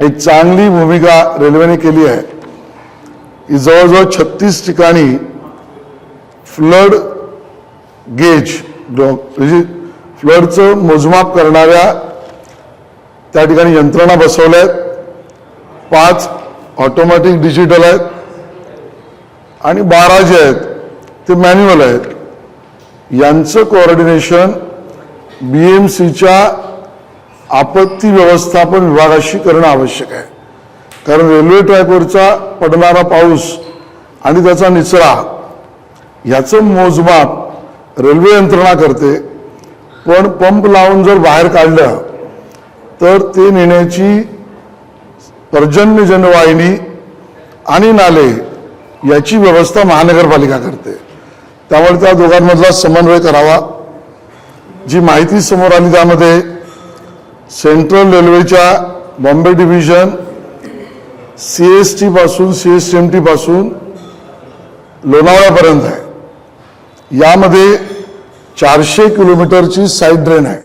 एक चांगली भूमिका रेल्वेने केली आहे. की जवळजवळ छत्तीस ठिकाणी फ्लड गेज म्हणजे फ्लडचं मोजमाप करणाऱ्या त्या ठिकाणी यंत्रणा बसवल्या आहेत. पाच ऑटोमॅटिक डिजिटल आहेत. आणि बारा जे आहेत ते मॅन्युअल आहेत. यांचं कोऑर्डिनेशन बी एम सीच्या आपत्ती व्यवस्थापन विभागाशी करणं आवश्यक आहे. कारण रेल्वे ट्रॅकवरचा पडणारा पाऊस आणि त्याचा निचरा याचं मोजमाप रेल्वे यंत्रणा करते. पण पंप लावून जर बाहेर काढलं तर ते नेण्याची पर्जन्य जनवाहिनी आणि नाले याची व्यवस्था महानगरपालिका करते. त्यामुळे त्या दोघांमधला समन्वय करावा. जी माहिती समोर आली त्यामध्ये सेंट्रल रेल्वेच्या बॉम्बे डिव्हिजन सी एस टीपासून सी एस एम टीपासून लोणावळ्यापर्यंत आहे. यामध्ये चारशे किलोमीटरची साईड ड्रेन आहे.